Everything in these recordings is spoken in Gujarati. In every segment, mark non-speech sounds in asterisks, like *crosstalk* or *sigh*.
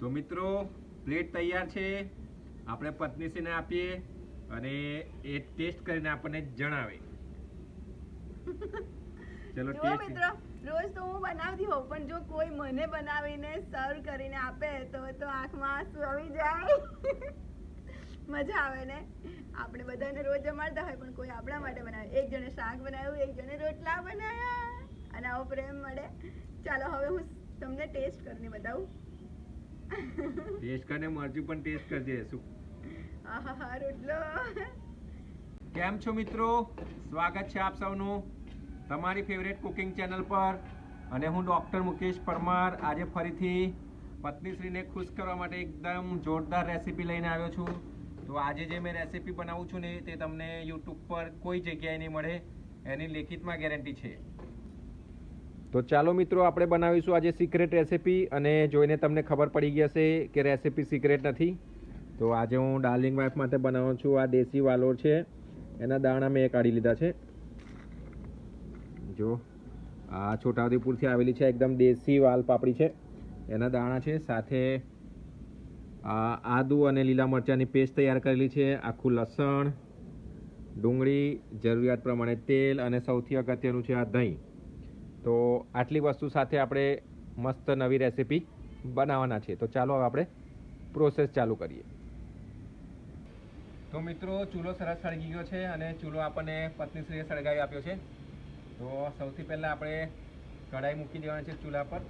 તો મિત્રો પ્લેટ તૈયાર છે. આપણે પત્નીશ્રીને આપીએ અને એ ટેસ્ટ કરીને આપણને જણાવે. *laughs* ચલો ટેસ્ટ. મિત્રો રોજ તો હું બનાવતી હોઉં પણ જો કોઈ મને બનાવીને સર્વ કરીને આપે તો તો આંખમાં આંસુ આવી જાય. *laughs* મજા આવે ને? આપણે બધાને રોજ જમાડતા હોય પણ કોઈ આપણા માટે બનાવે. એક જણે શાક બનાવ્યું એક જણે રોટલા બનાવ્યા અને આવો પ્રેમ મળે. ચાલો હવે હું તમને ટેસ્ટ કરીને બતાવું. ટેસ્ટ કરને મરજી પણ ટેસ્ટ કરજે શું? આહાહા રોટલો. કેમ છો મિત્રો? સ્વાગત છે આપ સૌનું તમારી ફેવરેટ કુકિંગ ચેનલ પર. અને હું ડૉક્ટર મુકેશ પરમાર. આજે ફરીથી પત્નીશ્રીને ખુશ કરવા માટે એકદમ જોરદાર રેસીપી લઈને આવ્યો છું. તો આજે જે મેં રેસીપી બનાવું છું ને તે તમને યુટ્યુબ પર કોઈ જગ્યાએ નહીં મળે. એની લેખિતમાં ગેરંટી છે. તો ચાલો મિત્રો, આપણે બનાવીશું આજે સિક્રેટ રેસીપી અને જોઈને તમને ખબર પડી ગઈ હશે કે રેસીપી સિક્રેટ નથી. તો આજે હું ડાર્લિંગ વાઇફ માટે બનાવું છું. આ દેશી વાલોર છે. એના દાણા મેં કાઢી લીધા છે. જો, આ છોટાઉદેપુરથી આવેલી છે, એકદમ દેશી વાલ પાપડી છે. એના દાણા છે. સાથે આદુ અને લીલા મરચાંની પેસ્ટ તૈયાર કરેલી છે. આખું લસણ, ડુંગળી, જરૂરિયાત પ્રમાણે તેલ અને સૌથી અગત્યનું છે આ દહીં. તો આટલી વસ્તુ સાથે આપણે મસ્ત નવી રેસીપી બનાવવાના છે તો ચાલો હવે આપણે પ્રોસેસ ચાલુ કરીએ. તો મિત્રો, ચૂલો સરસ સળગી ગયો છે અને ચૂલો આપણને પત્નીશ્રીએ સળગાવી આપ્યો છે. તો સૌથી પહેલાં આપણે કઢાઈ મૂકી દેવાની છે ચૂલા પર.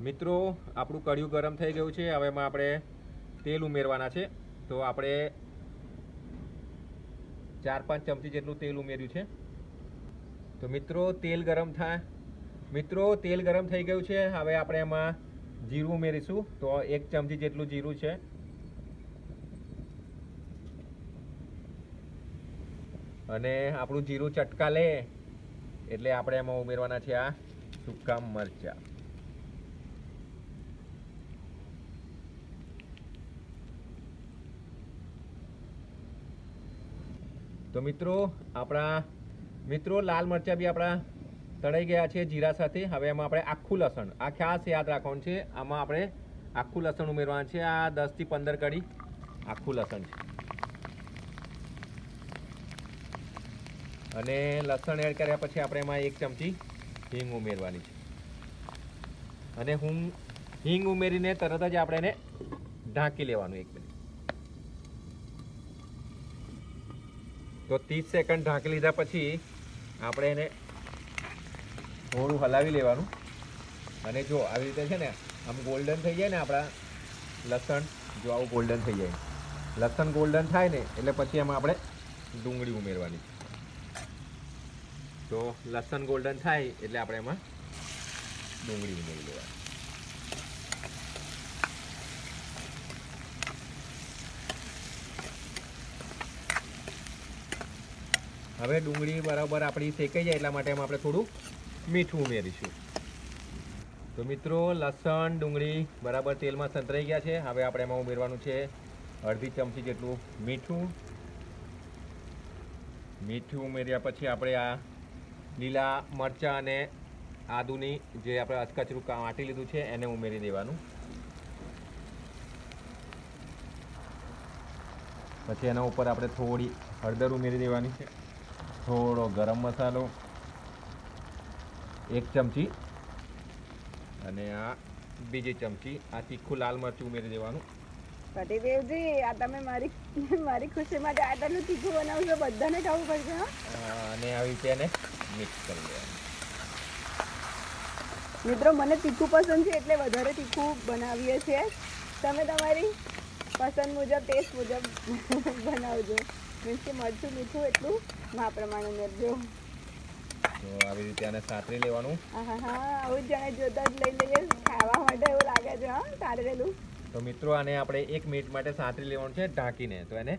મિત્રો, આપણું કઢિયું ગરમ થઈ ગયું છે. હવે એમાં આપણે તેલ ઉમેરવાના છે. તો આપણે ચાર પાંચ ચમચી જેટલું તેલ ઉમેર્યું છે. તો મિત્રો, તેલ ગરમ થાય મિત્રો, તેલ ગરમ થઈ ગયું છે. હવે આપણે એમાં જીરું ઉમેરીશું. તો એક ચમચી જેટલું જીરું છે. અને આપણું જીરું ચટકા લે. એટલે આપણે એમાં ઉમેરવાના છે આ સૂકા મરચા. તો મિત્રો, આપણા મિત્રો, લાલ મરચાં બી આપણા તળાઈ ગયા છે જીરા સાથે. હવે એમાં આપણે આખું લસણ, આ ખાસ યાદ રાખવાનું છે, આમાં આપણે આખું લસણ ઉમેરવાનું છે. આ દસથી પંદર કડી આખું લસણ છે. અને લસણ એડ કર્યા પછી આપણે એમાં એક ચમચી હિંગ ઉમેરવાની છે. અને હું હિંગ ઉમેરીને તરત જ આપણે એને ઢાંકી લેવાનું એક મિનિટ તો ત્રીસ સેકન્ડ ઢાંકી લીધા પછી આપણે એને થોડું હલાવી લેવાનું. અને જો આવી રીતે છે ને, આમ ગોલ્ડન થઈ જાય ને આપણા લસણ, જો આવું ગોલ્ડન થઈ જાય. લસણ ગોલ્ડન થાય ને, એટલે પછી એમાં આપણે ડુંગળી ઉમેરવાની. તો લસણ ગોલ્ડન થાય, એટલે આપણે એમાં ડુંગળી ઉમેરી લેવાની. હવે ડુંગળી બરાબર આપણી શેકાઈ જાય એટલા માટે આપણે થોડું મીઠું ઉમેરીશું. તો મિત્રો, લસણ, ડુંગળી બરાબર તેલમાં સંતરાઈ ગયા છે. હવે આપણે એમાં ઉમેરવાનું છે અડધી ચમચી જેટલું મીઠું. મીઠું ઉમેર્યા પછી આપણે આ લીલા મરચાં અને આદુની જે આપણે અચકચરું વાટી લીધું છે, એને ઉમેરી દેવાનું. પછી એના ઉપર આપણે થોડી હળદર ઉમેરી દેવાની છે. થોડો ગરમ મસાલો એક ચમચી અને આ બીજી ચમચી આ તીખું લાલ મરચું ઉમેરી દેવાનું. પતિદેવજી આ તમે મારી મારી ખુશી માટે આ તમે તીખું બનાવશો બધાને ખાવું પડશે હા અને આવી રીતે એને મિક્સ કરી દેવાનું. મિત્રો મને તીખું પસંદ છે એટલે વધારે તીખું બનાવીએ છીએ. તમે તમારી પસંદ મુજબ ટેસ્ટ મુજબ *laughs* બનાવજો. કે મરચું મીઠું એટલું મા પ્રમાણે ઉમેરજો તો આવી રીતે આને સાતરી લેવાનું. હા હા આવું જાણે જોતા જ લઈ લઈએ. ખાવા માટે એવું લાગે છે હા સાતરેલું. તો મિત્રો આને આપણે એક મિનિટ માટે સાતરી લેવાનું છે ઢાંકીને. તો એને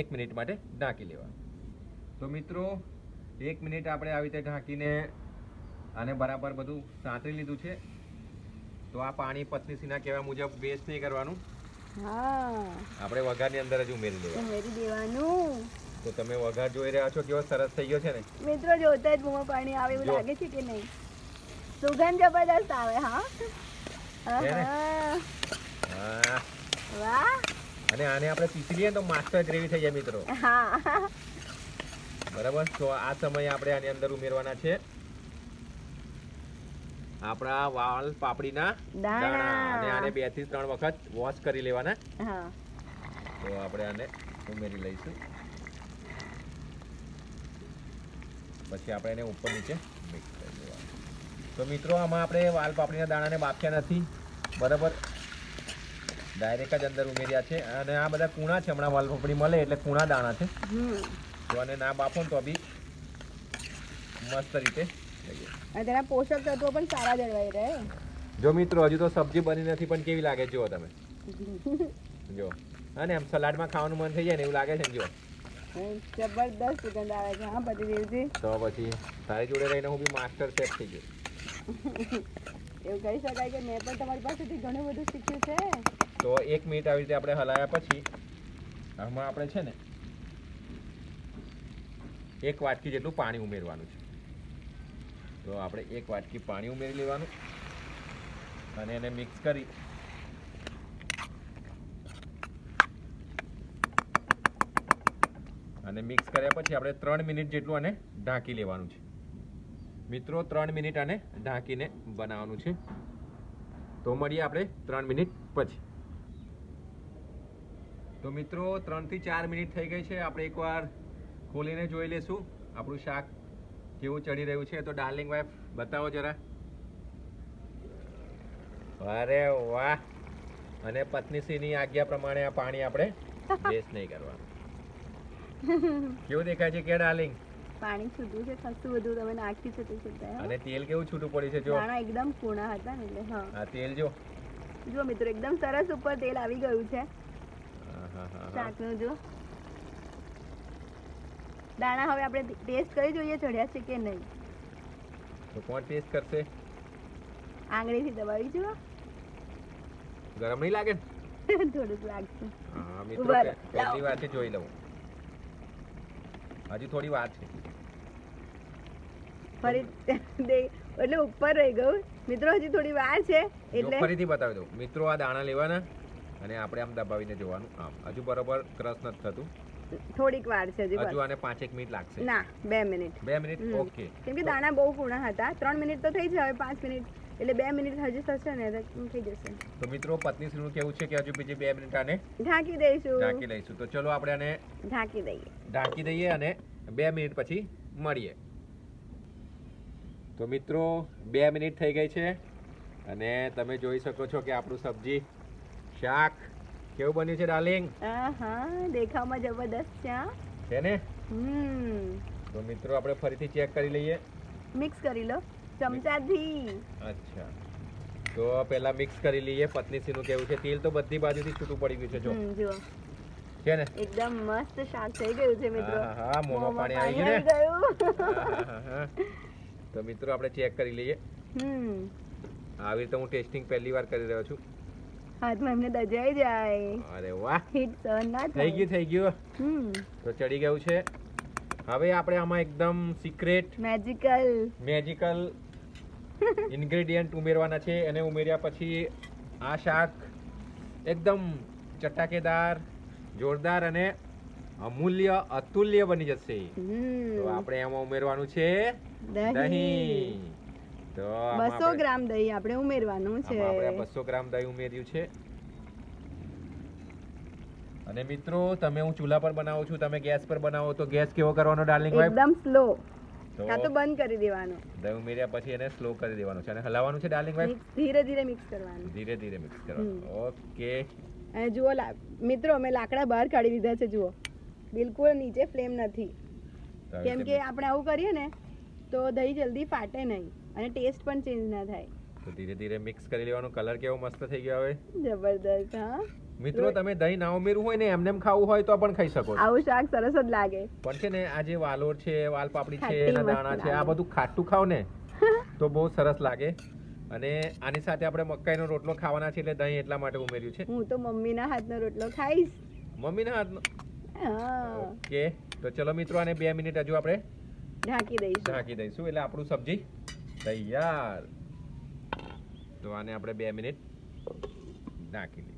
એક મિનિટ માટે ઢાંકી લેવાનું. તો મિત્રો એક મિનિટ આપણે આવી રીતે ઢાંકીને આને બરાબર બધું સાંતરી લીધું છે. તો આ પાણી પત્નીસીના કહેવા મુજબ વેસ્ટ નહીં કરવાનું. હા. આપણે વઘારની અંદર જ ઉમેરી લેવાનું ઉમેરી દેવાનું. તો તમે વઘાર જોઈ રહ્યા છો કેવો સરસ થઈ ગયો છે ને? મિત્રો જોતા જ મોમાં પાણી આવે એવું લાગે છે કે નહીં? સુગંધ જબરદસ્ત આવે. હા? વાહ. અને આને આપણે પીસી લઈએ તો માસ્ટર ગ્રેવી થઈ જાય મિત્રો. હા. બરાબર? તો આ સમયે આપણે આની અંદર ઉમેરવાના છે. આપણા વાલ પાપડીના દાણા. અને આને બેથી ત્રણ વખત વોશ કરી લેવાના. હા. તો આપણે આને ઉમેરી લઈશું. પછી આપણે એને ઉપર નીચે મિક્સ કરી દેવાનું તો મિત્રો આમાં આપણે વાલ પાપડીના દાણાને બાફ્યા નથી. બરાબર? ડાયરેક્ટ જ અંદર ઉમેર્યા છે. અને આ બધા કૂણા છે. હમણાં વાલ પાપડી મળે એટલે કૂણા દાણા છે. તો આને ના બાફો ને તો બી મસ્ત રીતે. અને તેના પોષક તત્વો પણ સારા જળવાઈ રહે. જો મિત્રો હજુ તો સબ્જી બની નથી પણ કેવી લાગે જુઓ તમે? જો અને એમ સલાડમાં ખાવાનું મન થઈ જાય ને એવું લાગે છે જો જબરદસ્ત સુગંધ આવે છે. હા પતિદેવજી તો પછી તારી જોડે રહીને હું બી માસ્ટર શેફ થઈ ગયો. એવું કહી શકાય કે મેં પણ તમારી પાસેથી ઘણું બધું શીખ્યું છે. તો એક મિનિટ આવી રીતે આપણે હલાયા પછી આમાં આપણે છે ને એક વાટકી જેટલું પાણી ઉમેરવાનું છે. તો આપણે એક વાટકી પાણી ઉમેરી લેવાનું અને એને મિક્સ કરી અને મિક્સ કર્યા પછી આપણે ત્રણ મિનિટ જેટલું આને ઢાંકી લેવાનું છે. મિત્રો, ત્રણ મિનિટ આને ઢાંકીને બનાવવાનું છે. તો મળીએ આપણે ત્રણ મિનિટ પછી. તો મિત્રો, ત્રણથી ચાર મિનિટ થઈ ગઈ છે. આપણે એકવાર ખોલીને જોઈ લેશું. આપણું શાક કેવું ચડી રહ્યું છે તો ડાર્લિંગ વાઈફ બતાવો જરા. અરે વાહ. અને પત્નીશ્રીની આજ્ઞા પ્રમાણે આ પાણી આપણે *laughs* વેસ્ટ નહીં કરવાનું. કેવું દેખાય છે કે ડાર્લિંગ? પાણી છૂટું છે ખાસું બધું તમે નાખી છે તે છતાં અને તેલ કેવું છૂટું પડ્યું છે જો? દાણા એકદમ કૂણા હતા ને એટલે હા. આ તેલ જો. જો મિત્રો એકદમ સરસ ઉપર તેલ આવી ગયું છે. શાકનું જો. દાણા હવે આપણે ટેસ્ટ કરી જોઈએ ચડ્યા છે કે નહીં. તો કોણ ટેસ્ટ કરશે? આંગળીથી દબાવી જુઓ. ગરમ નહીં લાગે? *laughs* થોડુંક લાગશે. હા મિત્રો પહેલી વાર છે જોઈ લઉં. હજી થોડી વાર છે. ફરી દે એટલે ઉપર રહી ગયું. મિત્રો હજી થોડી વાર છે એટલે ફરીથી બતાવી દઉં. મિત્રો આ દાણા લેવાના અને આપણે આમ દબાવીને જોવાનું. આમ હજુ બરોબર ક્રશ નથી થતું. થોડીક વાર છે હજી હજુ. આને પાંચેક મિનિટ લાગશે. ના 2 મિનિટ. 2 મિનિટ? ઓકે. કેમ કે દાણા બહુ કૂણા હતા. 3 મિનિટ તો થઈ છે હવે 5 મિનિટ. એટલે 2 મિનિટ હજી થશે ને થઈ જશે. તો મિત્રો પત્નીશ્રીનું કેવું છે કે હજુ બીજી 2 મિનિટ આને ઢાંકી દઈશું. ઢાંકી લઈશું તો ચલો આપણે આને ઢાંકી દઈએ. ઢાંકી દઈએ અને બે મિનિટ પછી મળીએ. તો મિત્રો બે મિનિટ થઈ ગઈ છે. અને તમે જોઈ શકો છો કે આપણું સબ્જી શાક કેવું બન્યું છે ડાર્લિંગ આહા દેખાવમાં જબરદસ્ત છે હા. છે ને? હમ. તો મિત્રો આપણે ફરીથી ચેક કરી લઈએ. મિક્સ કરી લો. ચમચાથી. અચ્છા. તો પહેલા મિક્સ કરી લઈએ. પત્નીસીનું કેવું છે? તેલ તો બધી બાજુથી છૂટું પડી ગયું છે જો. જો છે ને? એકદમ મસ્ત શાક થઈ ગયું છે મિત્રો. હા, હા, પાણી આવી ગયું ને? તો મિત્રો આપણે ચેક કરી લઈએ. હમ. આવી રીતે હું ટેસ્ટિંગ પહેલી વાર કરી રહ્યો છું. હાથમાં એમને દજાઈ જાય. અરે વાહ. હિટ સહન ના થઈ ગયું થઈ ગયું. હમ. તો ચડી ગયું છે. હવે આપણે આમાં એકદમ સિક્રેટ મેજિકલ મેજિકલ ઇન્ગ્રેડિયન્ટ ઉમેરવાના છે. અને ઉમેર્યા પછી આ શાક એકદમ ચટાકેદાર જોરદાર અને અમૂલ્ય અતુલ્ય બની જશે. તો આપણે એમાં ઉમેરવાનું છે દહીં. દહીં. તો બસો ગ્રામ દહીં આપણે ઉમેરવાનું છે. આપણે બસો ગ્રામ દહીં ઉમેર્યું છે. અને મિત્રો તમે હું ચૂલા પર બનાવું છું તમે ગેસ પર બનાવો તો ગેસ કેવો કરવાનો ડાર્લિંગ વાઈફ એકદમ સ્લો કાં તો બંધ કરી દેવાનું. દહીં ઉમેર્યા પછી એને સ્લો કરી દેવાનું છે. અને હલાવવાનું છે ડાર્લિંગ વાઈફ ધીરે ધીરે મિક્સ કરવાનું. ધીરે ધીરે મિક્સ કરવાનું. ઓકે. અને જુઓ મિત્રો અમે લાકડા બહાર કાઢી દીધા છે જુઓ. બિલકુલ નીચે ફ્લેમ નથી. કેમ કે આપણે આવું કરીએ ને તો દહીં જલ્દી ફાટે નહીં. અને ટેસ્ટ પણ ચેન્જ ના થાય. તો ધીરે ધીરે મિક્સ કરી લેવાનું. કલર કેવો મસ્ત થઈ ગયો હવે? જબરદસ્ત હા. મિત્રો તમે દહીં ના ઉમેરવું હોય ને એમને એમ ખાવું હોય તો પણ ખાઈ શકો આવું શાક સરસ જ લાગે. પણ છે ને આ જે વાલોર છે વાલ પાપડી છે એના દાણા છે આ બધું ખાટું ખાવ ને *laughs* તો બહુ સરસ લાગે. અને આની સાથે આપણે મકાઈનો રોટલો ખાવાના છે એટલે દહીં એટલા માટે ઉમેર્યું છે. હું તો મમ્મીના હાથનો રોટલો ખાઈશ. મમ્મીના હાથનો? ઓકે. તો ચલો મિત્રો આને બે મિનિટ હજુ આપણે ઢાંકી દઈશું. ઢાંકી દઈશું. એટલે આપણું સબ્જી તૈયાર. તો આને આપણે બે મિનિટ નાખી લઈએ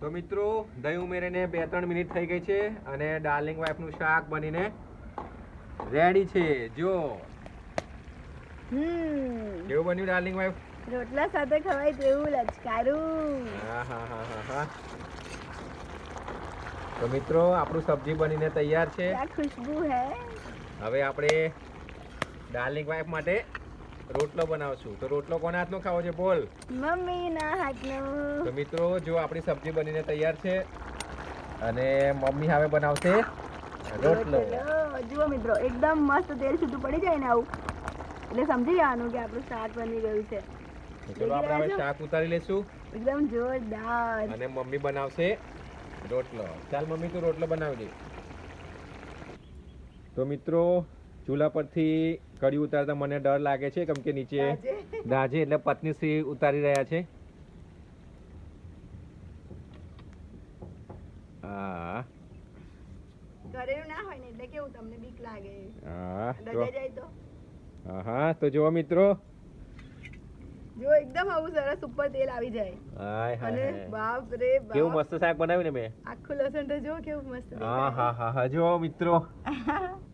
તો મિત્રો દહીં ઉમેરીને બે ત્રણ મિનિટ થઈ ગઈ છે અને ડાર્લિંગ વાઇફનું શાક બનીને રેડી છે. જો. કેવું બન્યું ડાર્લિંગ વાઇફ રોટલા સાથે ખવાય તેવું લચકારું. હા હા હા તો મિત્રો આપણું સબ્જી બનીને તૈયાર છે. ખુશ્બુ હે. હવે આપણે ડાર્લિંગ વાઈફ માટે રોટલો બનાવશું. તો રોટલો કોના હાથનો ખાવો છે? બોલ. મમ્મી ના હાથનું. તો મિત્રો જો આપણી સબ્જી બનીને તૈયાર છે અને મમ્મી હવે બનાવશે રોટલો. જુઓ મિત્રો એકદમ મસ્ત તેલ છૂટું પડી જાય ને આવું. એટલે સમજી જવાનું કે આપણું શાક બની ગયું છે. ચલો આપણે હવે શાક ઉતારી લેશું. એકદમ જોરદાર. અને મમ્મી બનાવશે રોટલો. ચાલ મમ્મી તું રોટલો બનાવજે તો મિત્રો ચૂલા પરથી કડી ઉતારતા મને ડર લાગે છે કેમ કે નીચે દાજે. એટલે પત્ની શ્રી ઉતારી રહ્યા છે. હા. તો. જુઓ મિત્રો. જો એકદમ આવું સરસ ઉપર તેલ આવી જાય. હાય હાય હાય. બાપ રે કેવું મસ્ત શાક બનાવ્યું ને મેં? આખું લસણ તો જો કેવું મસ્ત હા હા હા હા જુઓ મિત્રો. *laughs*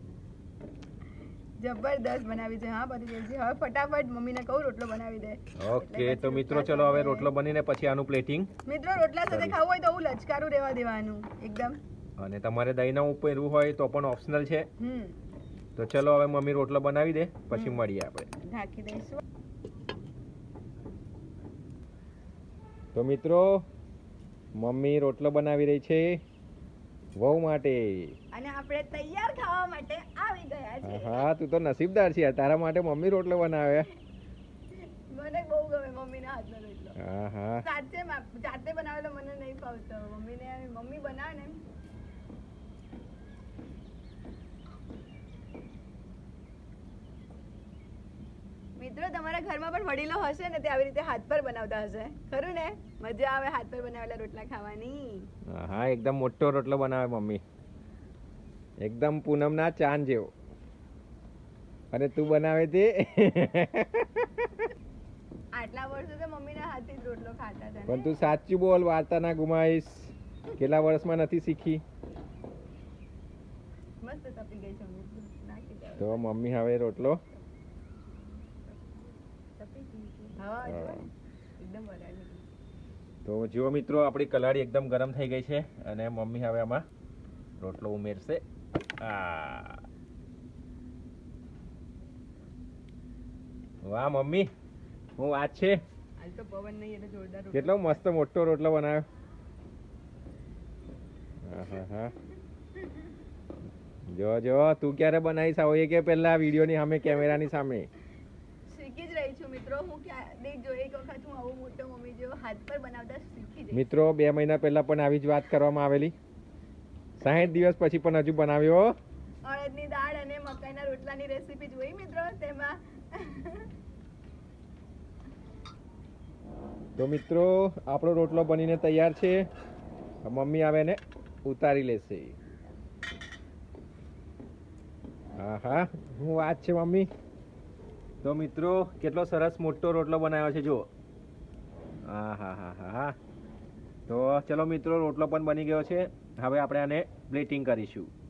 જબરદસ્ત બનાવી છે. હા દેવજી હવે ફટાફટ મમ્મીને કહું રોટલો બનાવી દે. ઓકે તો મિત્રો ચલો હવે રોટલો બનીને પછી આનું પ્લેટિંગ મિત્રો રોટલા સાથે. ખાવું હોય તો હું લચકારું રહેવા દેવાનું એકદમ. અને તમારે દહીં ના ઉમેરવું હોય તો પણ ઓપ્શનલ છે. તો ચલો હવે મમ્મી રોટલો બનાવી દે પછી મળીએ આપણે. ઢાંકી દઈશું. તો મિત્રો મમ્મી રોટલો બનાવી રહી છે વહુ માટે. અને આપણે તૈયાર ખાવા માટે આવી ગયા છે હા તું તો નસીબદાર છે તારા માટે મમ્મી રોટલો બનાવે. મને બહુ ગમે મમ્મીના હાથનો રોટલો. હા હા. સાચે જાતે બનાવેલો મને નહીં ભાવતો મમ્મીને મમ્મી બનાવે ને મિત્રો તમારા ઘરમાં પણ વડીલો હશે ને તે આવી રીતે હાથ પર બનાવતા હશે. ખરું ને? મજા આવે હાથ પર બનાવેલા રોટલા ખાવાની. હા એકદમ મોટો રોટલો બનાવે મમ્મી. એકદમ પૂનમના ચાંદ જેવો. અને તું બનાવે તે. આટલા વર્ષો તો મમ્મીના હાથે જ રોટલો ખાતા હતા પણ તું સાચું બોલ વાર્તા ના ગુમાઈશ કેટલા વર્ષમાં નથી શીખી? મસ્ત તપી ગઈ છે તો મમ્મી હવે રોટલો. તો જુઓ મિત્રો આપણી કલાડી એકદમ ગરમ થઈ ગઈ છે અને મમ્મી હવે આમાં રોટલો ઉમેરશે. વાહ મમ્મી. હું વાત છે. હાલ તો પવન નહીં એટલે જોરદાર કેટલો મસ્ત મોટો રોટલો બનાવ્યો. જો જો તું ક્યારે બનાવીશ? આવો એ કે પહેલા વિડીયોની સામે કેમેરાની સામે? શીખી જ રહી છું મિત્રો. હું ક્યાં દેખજો એક વખત હું આવું મોટો મમ્મી જેવો હાથ પર બનાવતા શીખી મિત્રો બે મહિના પહેલા પણ આવી જ વાત કરવામાં આવેલી. સાહીઠ દિવસ પછી પણ હજુ બનાવ્યો અડદની દાળ અને મકાઈના રોટલાની રેસીપી જોઈ મિત્રો તેમાં. તો મિત્રો આપણો રોટલો બનીને તૈયાર છે. મમ્મી આવે ને ઉતારી લેશે. હા હા. હું વાત છે મમ્મી? તો મિત્રો કેટલો સરસ મોટો રોટલો બનાવ્યો છે જુઓ. હા હા હા હા હા. તો ચલો મિત્રો રોટલો પણ બની ગયો છે. હવે આપણે આને પ્લેટિંગ કરીશું.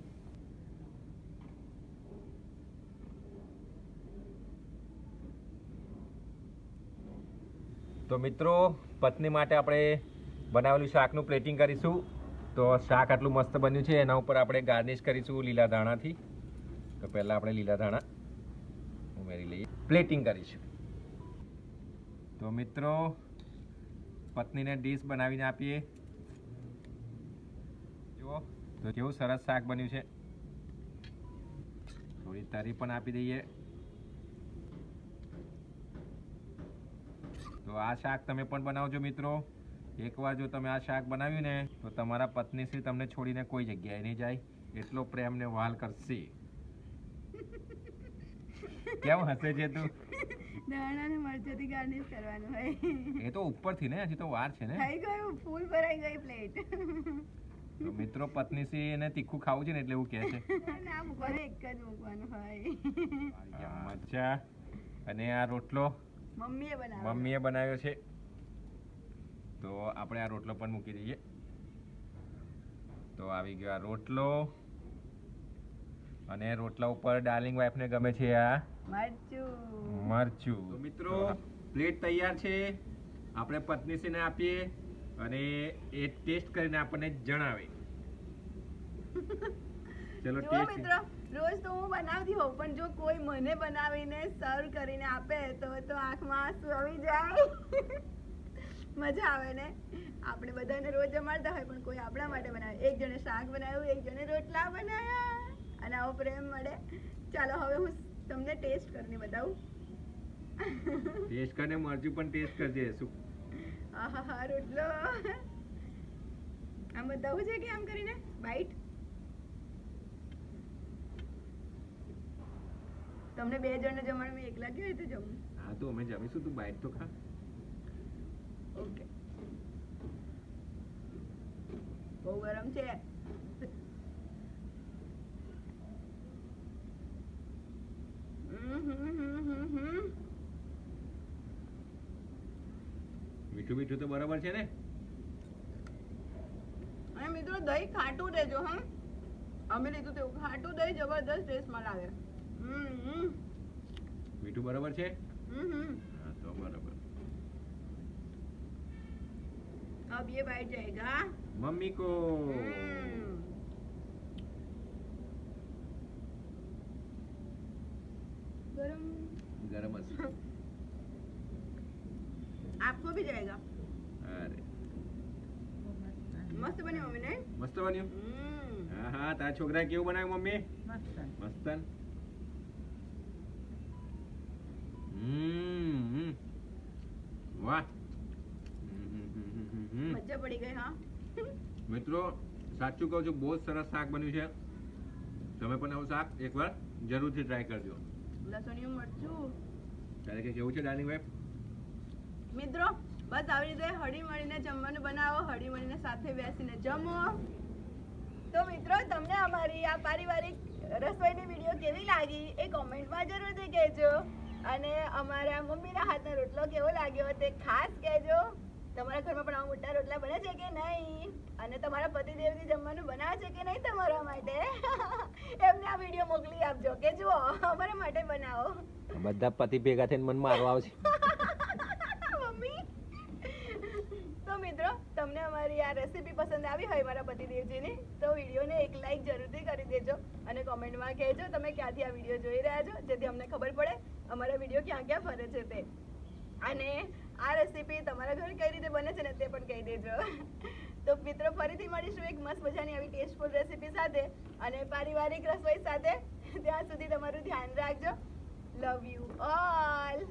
તો મિત્રો, પત્ની માટે આપણે બનાવેલું શાકનું પ્લેટિંગ કરીશું. તો શાક આટલું મસ્ત બન્યું છે, એના ઉપર આપણે ગાર્નિશ કરીશું લીલા ધાણાથી. તો પહેલાં આપણે લીલા ધાણા ઉમેરી લઈએ. પ્લેટિંગ કરીશું. તો મિત્રો, પત્નીને ડીશ બનાવીને આપીએ. જુઓ તો કેવું સરસ શાક બન્યું છે. થોડી તરી પણ આપી દઈએ. તો આ શાક તમે પણ બનાવજો મિત્રો. એકવાર જો તમે આ શાક બનાવ્યું ને તો તમારા પત્ની શ્રી તમને છોડીને કોઈ જગ્યાએ નહીં જાય. એટલો પ્રેમ ને વહાલ કરશે. કેમ હસે છે તું? દાણા અને ગાર્નિશ કરવાનું હોય. એ તો ઉપરથી ને હજી તો વાર છે ને. થઈ ગયું ફૂલ ભરાઈ ગઈ પ્લેટ તો મિત્રો પત્ની શ્રી એને તીખું ખાવું છે ને એટલે એવું કહે છે. ના એક જ મૂકવાનું હોય. મરચા અને આ રોટલો મમ્મીએ બનાવ્યો. મમ્મીએ બનાવ્યો છે. તો આપણે આ રોટલો પણ મૂકી દઈએ. તો આવી ગયો આ રોટલો. અને રોટલા ઉપર ડાર્લિંગ વાઈફને ગમે છે આ મરચું. મરચું. મિત્રો પ્લેટ તૈયાર છે. આપણે પત્નીશ્રીને આપીએ. અને એ ટેસ્ટ કરીને આપણને જણાવે. *laughs* ચલો ટેસ્ટ મિત્રો રોજ તો હું બનાવતી હોઉં પણ જો કોઈ મને બનાવીને સર્વ કરીને આપે તો તો આંખમાં આંસુ આવી જાય. *laughs* મજા આવે ને? આપણે બધાને રોજ જમાડતા હોય પણ કોઈ આપણા માટે બનાવે. એક જણે શાક બનાવ્યું એક જણે રોટલા બનાવ્યા અને આવો પ્રેમ મળે. ચાલો હવે હું તમને ટેસ્ટ કરીને બતાવું. ટેસ્ટ કરીને મરજી પણ ટેસ્ટ કરજે શું આહાહા રોટલો. આમ બતાવું છે કે આમ કરીને? બાઈટ તમને બે જણને જમવાનું મેં એકલા કેવી રીતે જમું. હા તો અમે જમીશું તું બાઈટ તો ખા. ઓકે બહુ ગરમ છે. હમ, હમ, હમ, હમ, હમ. મીઠું મીઠું તો બરાબર છે ને અને મિત્રો દહીં ખાટું દેજો હમ અમે લીધું તેવું ખાટું દહીં જબરદસ્ત ટેસ્ટમાં લાગે હમ, હમ. મીઠું બરાબર છે હમ, હમ. હા તો બરાબર अब ये बैठ जाएगा મમ્મી કો हम्म। गरम ગરમ હશે आपको भी जाएगा અરે मस्त बने मम्मी ने મસ્ત બન્યું हम्म। હા હા તારા છોકરાએ કેવું બનાવ્યું મમ્મી મસ્તન હમ હમ. વાહ હમ, હમ, હમ, હમ, હમ, હમ. મજા પડી ગઈ હા મિત્રો સાચું કહું છું બહુ જ સરસ શાક બન્યું છે તમે પણ આવું શાક એકવાર જરૂરથી ટ્રાય કરજો લસણિયું મરચું ત્યારે કે કેવું છે ડાર્લિંગ વાઈફ મિત્રો બસ આવી રીતે હળી મળીને જમવાનું બનાવો હળી મળીને સાથે બેસીને જમો. તો મિત્રો તમને અમારી આ પારિવારિક રસોઈની વીડિયો કેવી લાગી એ કોમેન્ટમાં જરૂરથી કહેજો. અને અમારા મમ્મીના હાથનો રોટલો કેવો લાગ્યો તે ખાસ કહેજો. તમારા ઘરમાં પણ આવા મોટા રોટલા બને છે કે નહીં? અને તમારા પતિદેવથી જમવાનું બનાવે છે કે નહીં તમારા માટે? *laughs* એમને આ વીડિયો મોકલી આપજો કે જુઓ અમારા માટે બનાવો. બધા પતિ ભેગા થઈને મને મારવા આવશે *laughs* મમ્મી તો મિત્રો તમને અમારી આ રેસીપી પસંદ આવી હોય મારા પતિદેવજીની, તો વિડીયોને એક લાઈક જરૂરથી કરી દેજો અને કોમેન્ટમાં કહેજો તમે ક્યાંથી આ વીડિયો જોઈ રહ્યા છો, જેથી અમને ખબર પડે અમારા વીડિયો ક્યાં ક્યાં ફરે છે તે. અને આ રેસીપી તમારા ઘરે કઈ રીતે બને છે ને તે પણ કહી દેજો. તો મિત્રો, ફરીથી મળીશું એક મસ્ત મજાની આવી ટેસ્ટફુલ રેસીપી સાથે અને પારિવારિક રસોઈ સાથે. ત્યાં સુધી તમારું ધ્યાન રાખજો. Love you all